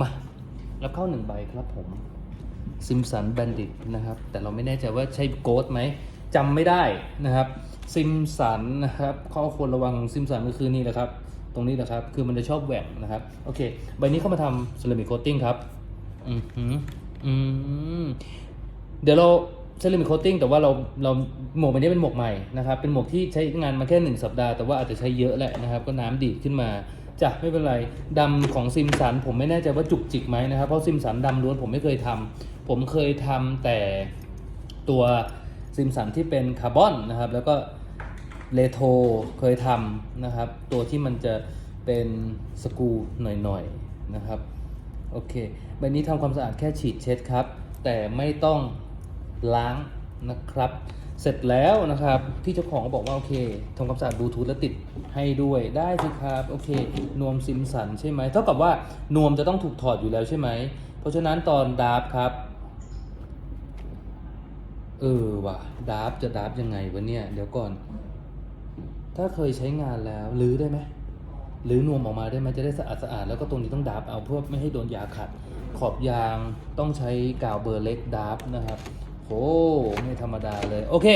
มาแล้วเข้าหนึ่งใบครับผมซิมสันแบนดิตนะครับ แต่เราไม่แน่ใจว่าใช่โกดไหมจำไม่ได้นะครับซิมสันนะครับ ข้อควรระวังซิมสันก็คือนี่แหละครับ ตรงนี้แหละครับ คือมันจะชอบแหว่งนะครับ โอเค ใบนี้เข้ามาทำเซรามิกโคตติ้งครับ อือหืออืมเดี๋ยวเราเซรามิกโคตติ้งแต่ว่าเราเราหมวกใบนี้เป็นหมวกใหม่นะครับ เป็นหมวกที่ใช้งานมาแค่หนึ่งสัปดาห์แต่ว่าอาจจะใช้เยอะแหละนะครับ ก็น้ำดีดขึ้นมา จ้ะไม่เป็นไรดำของซิมสันผมไม่แน่ใจว่าจุกจิกไหมนะครับ เพราะซิมสันดำล้วนผมไม่เคยทำผมเคยทำแต่ตัวซิมสันที่เป็นคาร์บอนนะครับ แล้วก็เลโทเคยทำนะครับ ตัวที่มันจะเป็นสกูหน่อยๆนะครับโอเคใบนี้ทำความสะอาดแค่ฉีดเช็ดครับ แต่ไม่ต้องล้างนะครับ เสร็จแล้วนะครับพี่เจ้าของก็บอกว่าโอเคทำความสะอาดบลูทูธแล้วติดให้ด้วยได้สิครับโอเคนวมซิมสันใช่ไหมเท่ากับว่านวมจะต้องถูกถอดอยู่แล้วใช่ไหมเพราะฉะนั้นตอนดาร์ฟครับเออว่ะดาร์ฟจะดาร์ฟยังไงวะเนี่ยเดี๋ยวก่อน ถ้าเคยใช้งานแล้วรื้อได้ไหมหรือนวมออกมาได้ไหมจะได้สะอาดสะอาดแล้วก็ตรงนี้ต้องดับเอาเพื่อไม่ให้โดนยาขัด ขอบยางต้องใช้กาวเบอร์เล็กดับนะครับ โหไม่ธรรมดาเลย โอเค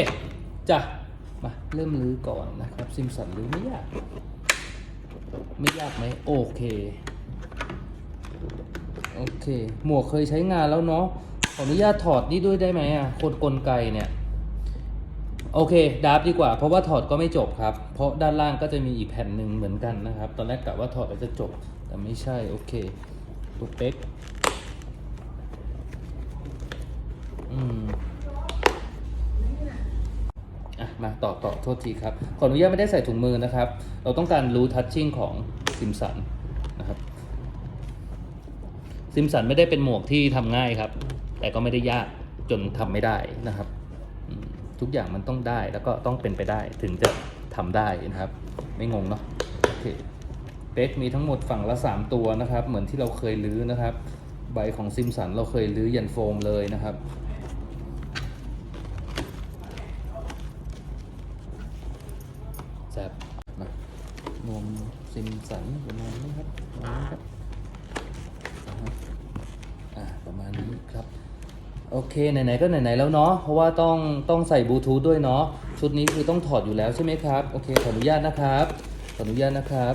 จ้ะมาเริ่มรื้อก่อนนะครับซิมสันรื้อไม่ยาก ไม่ยากไหมโอเค โอเค หมวกเคยใช้งานแล้วเนาะขออนุญาตถอดนี่ด้วยได้ไหมอะโคนกลไกเนี่ย โอเคดับดีกว่า เพราะว่าถอดก็ไม่จบครับ เพราะด้านล่างก็จะมีอีกแผ่นหนึ่งเหมือนกันนะครับ ตอนแรกกะว่าถอดแล้วจะจบ แต่ไม่ใช่ โอเคตัวเป๊ก อืมอะมาต่อต่อโทษทีครับ ขออนุญาตไม่ได้ใส่ถุงมือนะครับ เราต้องการรู้ทัชชิ่งของซิมสันนะครับซิมสันไม่ได้เป็นหมวกที่ทำง่ายครับ แต่ก็ไม่ได้ยากจนทำไม่ได้นะครับ ทุกอย่างมันต้องได้แล้วก็ต้องเป็นไปได้ถึงจะทำได้นะครับ ไม่งงเนาะโอเคเป๊กมีทั้งหมดฝั่งละ 3 ตัวนะครับ เหมือนที่เราเคยลื้อนะครับ ใบของซิมสันเราเคยลื้อยันโฟมเลยนะครับ แซบมา นวมซิมสันประมาณนี้ครับประมาณนี้ครับอ่าประมาณนี้ครับ โอเค ไหน ๆ ก็ไหน ๆ แล้วเนาะเพราะว่าต้องต้องใส่บลูทูธด้วยเนาะชุดนี้คือต้องถอดอยู่แล้วใช่ไหมครับ โอเค ขออนุญาตนะครับ ขออนุญาตนะครับ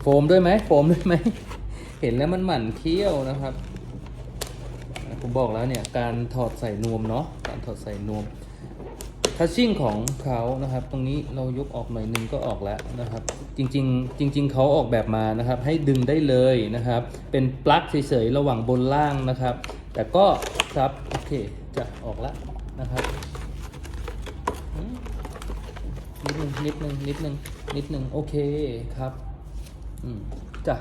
โฟมด้วยไหมโฟมด้วยไหม เห็นแล้วมันหมั่นเคี้ยวนะครับผมบอกแล้วเนี่ยการถอดใส่นวมเนาะการถอดใส่นวม ทัชชิ่งของเขานะครับ ตรงนี้เรายกออกหน่อยหนึงก็ออกแล้วนะครับ จริงๆ จริง ๆเขาออกแบบมานะครับ ให้ดึงได้เลยนะครับ เป็นปลั๊กเฉยๆระหว่างบนล่างนะครับ แต่ก็ครับโอเคจะออกแล้วนะครับนิดนึงนิดนึงนิดนึงนิดนึงโอเคครับอืมจ้ะ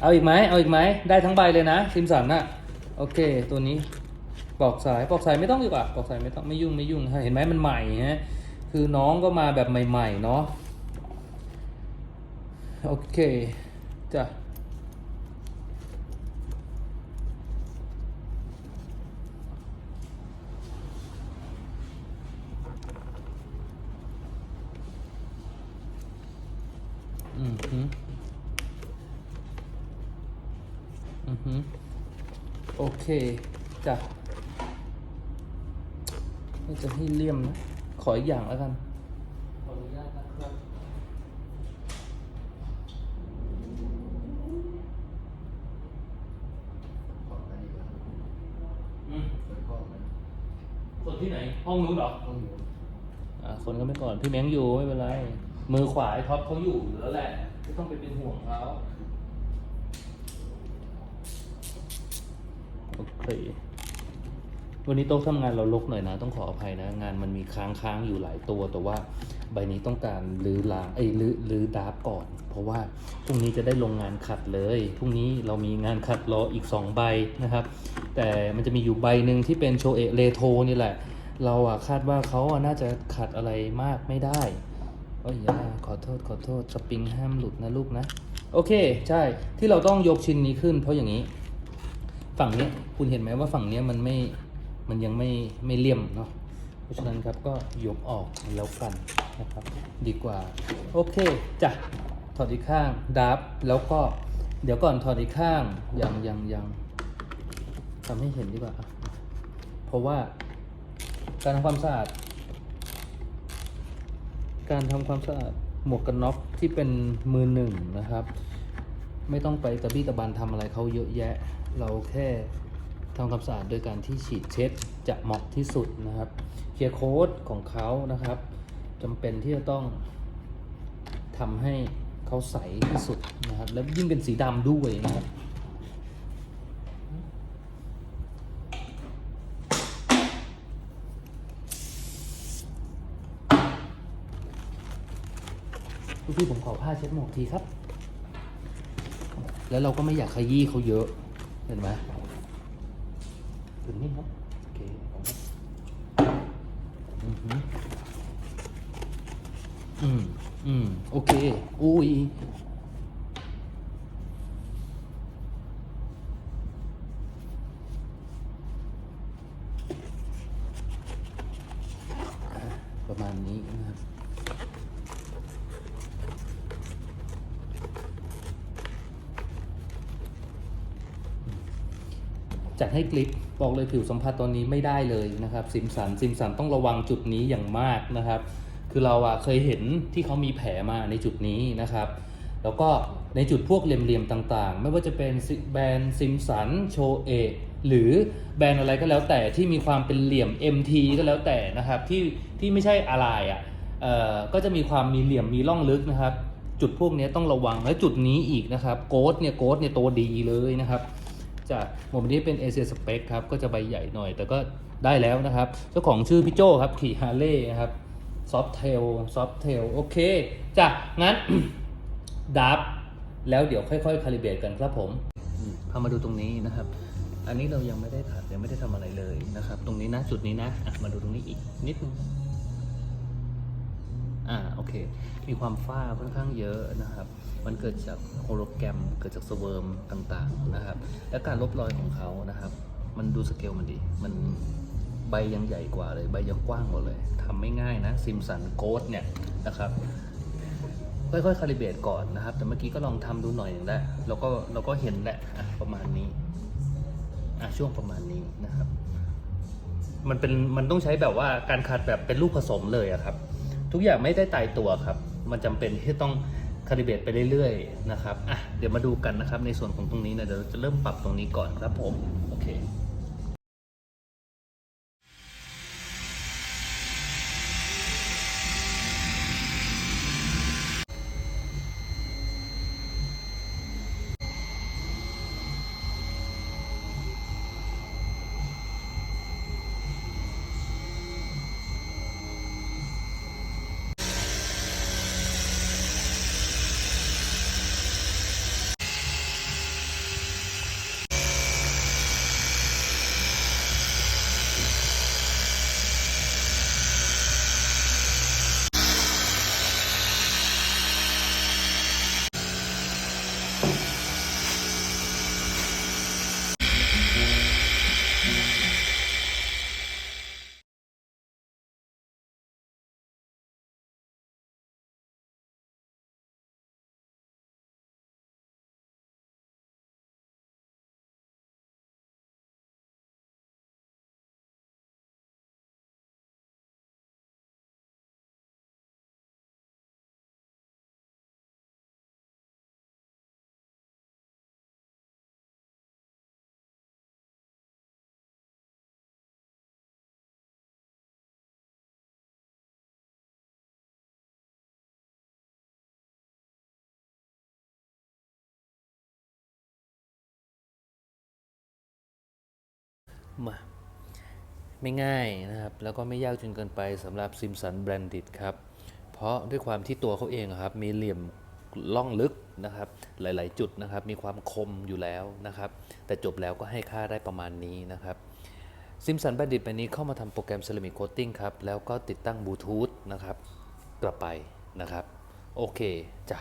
เอาอีกไหมเอาอีกไหมได้ทั้งใบเลยนะซิมสันน่ะโอเคตัวนี้ ปลอกสายปลอกสายไม่ต้องดีกว่าปลอกสายไม่ต้องไม่ยุ่งไม่ยุ่งฮะเห็นไหมมันใหม่ฮะคือน้องก็มาแบบใหม่ๆเนาะโอเคจ้ะอืมฮึอืมฮึโอเคจ้ะ ไม่จะให้เลี่ยมนะ ขออีกอย่างแล้วกันขออนุญาตนะครับอืมคนที่ไหน ห้องนู้นเหรออ่าคนก็ไม่ก่อน พี่แมงอยู่ไม่เป็นไร มือขวาไอ้ท็อปเขาอยู่อยู่แล้วแหละไม่ต้องไปเป็นห่วงเขาโอเค วันนี้โต๊ะทำงานเราลกหน่อยนะ ต้องขออภัยนะ งานมันมีค้างค้างๆอยู่หลายตัว แต่ว่าใบนี้ต้องการรื้อล้างไอ้ยรื้อรื้อดาร์ฟก่อน เพราะว่าพรุ่งนี้จะได้ลงงานขัดเลยพรุ่งนี้เรามีงานขัดรออีก 2 ใบนะครับ แต่มันจะมีอยู่ใบหนึ่งที่เป็นโชเอะเลโทนี่แหละ เราอะคาดว่าเขาอะน่าจะขัดอะไรมากไม่ได้โอ้ยขอโทษขอโทษสปริงห้ามหลุดนะลูกนะ โอเค ใช่ที่เราต้องยกชิ้นนี้ขึ้น เพราะอย่างนี้ ฝั่งนี้คุณเห็นไหมว่าฝั่งนี้มันไม่ มันยังไม่ไม่เลี่ยมเนาะเพราะฉะนั้นครับก็ยกออกแล้วกันนะครับ ดีกว่า โอเคจ้ะถอดอีกข้างดับแล้วก็เดี๋ยวก่อนถอดอีกข้างยังยังยังทำให้เห็นดีกว่า เพราะว่าการทำความสะอาด การทำความสะอาดหมวกกันน็อกที่เป็นมือหนึ่งนะครับ ไม่ต้องไปตะบี้ตะบันทำอะไรเขาเยอะแยะ เราแค่ ทำความสะอาดโดยการที่ฉีดเช็ดจะเหมาะที่สุดนะครับเคลียร์โค้ดของเขานะครับจำเป็นที่จะต้องทำให้เขาใสที่สุดนะครับ แล้วยิ่งเป็นสีดำด้วยนะครับพี่ผมขอผ้าเช็ดหมวกทีครับ แล้วเราก็ไม่อยากขยี้เขาเยอะ เห็นไหม ถึงนี่ครับโอเคเอาครับอือหืออืมอืมโอเคอุ้ยประมาณนี้นะครับ จัดให้กลิปบอกเลยผิวสัมผัสตอนนี้ไม่ได้เลยนะครับซิมสันซิมสันต้องระวังจุดนี้อย่างมากนะครับ คือเราอะเคยเห็นที่เขามีแผลมาในจุดนี้นะครับ แล้วก็ในจุดพวกเหลี่ยมๆต่างๆ ไม่ว่าจะเป็นแบรนด์ซิมสันโชเอหรือแบรนด์อะไรก็แล้วแต่ที่มีความเป็นเหลี่ยม MT ก็แล้วแต่นะครับที่ที่ไม่ใช่อะไรอะเอ่อก็จะมีความมีเหลี่ยมมีร่องลึกนะครับ จุดพวกนี้ต้องระวังและจุดนี้อีกนะครับโกดเนี่ยโกดเนี่ยตัวดีเลยนะครับ จากหมวกนี้เป็นเอเชียสเปคครับก็จะใบใหญ่หน่อย แต่ก็ได้แล้วนะครับ เจ้าของชื่อพี่โจครับขี่ฮาร์เลย์นะครับซอฟเทลซอฟเทลโอเคจ้ะงั้นดับแล้วเดี๋ยวค่อยๆคาลิเบรตกันครับผมพามาดูตรงนี้นะครับ อันนี้เรายังไม่ได้ขัดยังไม่ได้ทำอะไรเลยนะครับ ตรงนี้นะจุดนี้นะะมาดูตรงนี้อีกนิดนึงอ่าโอเค มีความฝ้าค่อนข้างเยอะนะครับ มันเกิดจากโฮโลแกรม เกิดจากสเวิร์มต่างๆนะครับ และการลบรอยของเขานะครับ มันดูสเกลมันดี มันใบยังใหญ่กว่าเลย ใบยังกว้างกว่าเลยทำไม่ง่ายนะซิมสันโกดเนี่ยนะครับค่อยๆคาลิเบตก่อนนะครับ แต่เมื่อกี้ก็ลองทำดูหน่อยหนึงแล้วเราก็เราก็เห็นแหละประมาณนี้อะช่วงประมาณนี้นะครับ มันเป็นมันต้องใช้แบบว่าการขัดแบบเป็นลูกผสมเลยอะครับ ทุกอย่างไม่ได้ตายตัวครับ มันจำเป็นที่ต้อง คาลิเบตไปเรื่อยๆนะครับอะเดี๋ยวมาดูกันนะครับในส่วนของตรงนี้นะเดี๋ยวเราจะเริ่มปรับตรงนี้ก่อนครับผมโอเค มาไม่ง่ายนะครับ แล้วก็ไม่ยากจนเกินไปสำหรับ Simpson Branded ครับ เพราะด้วยความที่ตัวเขาเองครับ มีเหลี่ยมล่องลึกนะครับ หลาย ๆ จุดนะครับ มีความคมอยู่แล้วนะครับ แต่จบแล้วก็ให้ค่าได้ประมาณนี้นะครับ Simpson Branded ใบนี้เข้ามาทำโปรแกรม Ceramic Coating ครับ แล้วก็ติดตั้งบลูทูธนะครับ กลับไปนะครับ โอเคจ้ะ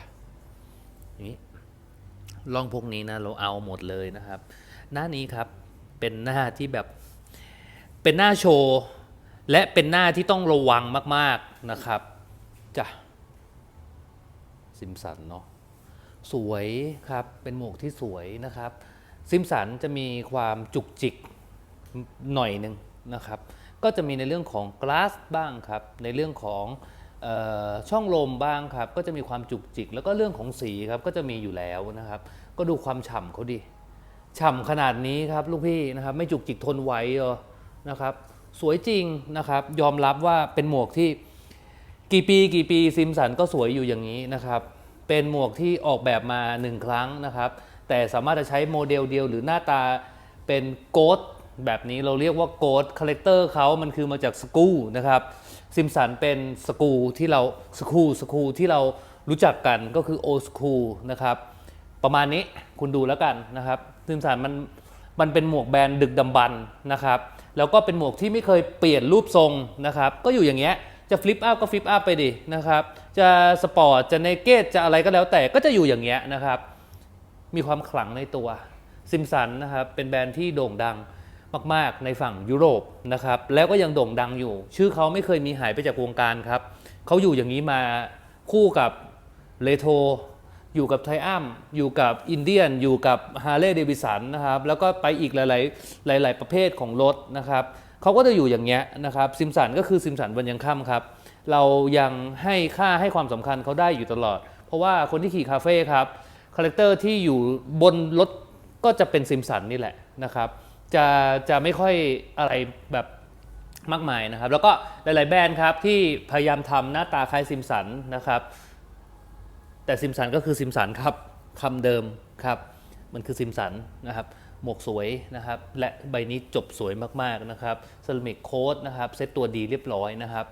นี้ล่องพวกนี้นะ เราเอาหมดเลยนะครับ หน้านี้ครับ เป็นหน้าที่แบบเป็นหน้าโชว์ และเป็นหน้าที่ต้องระวังมาก ๆนะครับจ้ะซิมสันเนาะสวยครับเป็นหมวกที่สวยนะครับ ซิมสันจะมีความจุกจิกหน่อยหนึ่งนะครับ ก็จะมีในเรื่องของก a าสบ้างครับ ในเรื่องของออช่องลมบ้างครับ ก็จะมีความจุกจิก แล้วก็เรื่องของสีครับก็จะมีอยู่แล้วนะครับ ก็ดูความฉ่ำเขาดิ ฉ่ำขนาดนี้ครับลูกพี่นะครับไม่จุกจิกทนไหวเออนะครับสวยจริงนะครับยอมรับว่าเป็นหมวกที่กี่ปีกี่ปีซิมสันก็สวยอยู่อย่างนี้นะครับเป็นหมวกที่ออกแบบมาหนึ่งครั้งนะครับ แต่สามารถจะใช้โมเดลเดียวหรือหน้าตาเป็นโกดแบบนี้เราเรียกว่าโกดคาแรคเตอร์เขามันคือมาจากสกูนะครับซิมสันเป็นสกูที่เราสกูสกูที่เรารู้จักกันก็คือโอสกูนะครับประมาณนี้คุณดูแล้วกันนะครับ ซิมสันมันมันเป็นหมวกแบรนด์ดึกดำบรรพ์นะครับ แล้วก็เป็นหมวกที่ไม่เคยเปลี่ยนรูปทรงนะครับ ก็อยู่อย่างเงี้ย จะฟลิปอัพก็ฟลิปอัพไปดินะครับ จะสปอร์ต จะเนเกตจะอะไรก็แล้วแต่ ก็จะอยู่อย่างเงี้ยนะครับ มีความขลังในตัว ซิมสันนะครับ เป็นแบรนด์ที่โด่งดังมากๆ ในฝั่งยุโรปนะครับ แล้วก็ยังโด่งดังอยู่ ชื่อเขาไม่เคยมีหายไปจากวงการครับ เขาอยู่อย่างนี้มาคู่กับเลโท อยู่กับไทอัมอยู่กับอินเดียน อยู่กับฮาร์เลย์เดวิสันนะครับ แล้วก็ไปอีกหลาย ๆ หลาย ๆ ประเภทของรถนะครับเขาก็จะอยู่อย่างเงี้ยนะครับซิมสันก็คือซิมสันวันยังค่ำครับ เรายังให้ค่าให้ความสำคัญเขาได้อยู่ตลอด เพราะว่าคนที่ขี่คาเฟ่ครับคาแรคเตอร์ที่อยู่บนรถก็จะเป็นซิมสันนี่แหละนะครับ จะจะไม่ค่อยอะไรแบบมากมายนะครับ แล้วก็หลาย ๆ แบรนด์ครับที่พยายามทำหน้าตาคล้ายซิมสันนะครับ แต่ซิมสันก็คือซิมสันครับคำเดิมครับ มันคือซิมสันนะครับ หมวกสวยนะครับ และใบนี้จบสวยมากๆนะครับเซรามิกโค้ดนะครับ เซตตัวดีเรียบร้อยนะครับ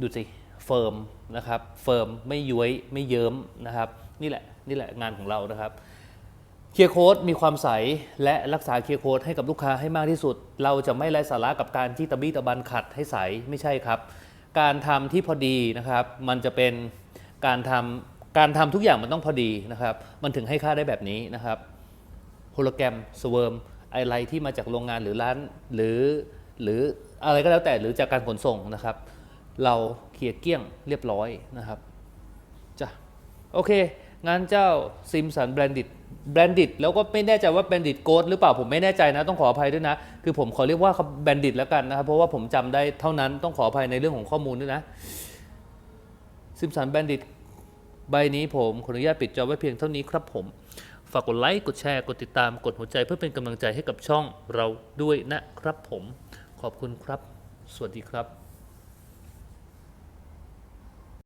ดูสิเฟิร์มนะครับ เฟิร์มไม่ย้วยไม่เยิ้มนะครับ นี่แหละนี่แหละงานของเรานะครับเคลียร์โค้ดมีความใสและรักษาเคลียร์โค้ดให้กับลูกค้าให้มากที่สุด เราจะไม่ไร้สาระกับการที่ตะบี้ตะบันขัดให้ใสไม่ใช่ครับ การทำที่พอดีนะครับ มันจะเป็นการทำ การทำทุกอย่างมันต้องพอดีนะครับ มันถึงให้ค่าได้แบบนี้นะครับโฮโลแกรมสเวิร์มอะไรที่มาจากโรงงานหรือร้านหรือหรืออะไรก็แล้วแต่หรือจากการขนส่งนะครับ เราเคลียร์เกลี้ยงเรียบร้อยนะครับจ้ะโอเคงานเจ้าซิมสันแบรนดิตแบรนดิตแล้วก็ไม่แน่ใจว่าแบรนดิตโกดหรือเปล่าผมไม่แน่ใจนะต้องขออภัยด้วยนะ คือผมขอเรียกว่าแบรนดิตแล้วกันนะครับ เพราะว่าผมจำได้เท่านั้นต้องขออภัยในเรื่องของข้อมูลด้วยนะซิมสันแบรนดิต ใบนี้ผมขออนุญาตปิดจอไว้เพียงเท่านี้ครับผม ฝากกดไลค์กดแชร์กดติดตามกดหัวใจเพื่อเป็นกำลังใจให้กับช่องเราด้วยนะครับผม ขอบคุณครับ สวัสดีครับ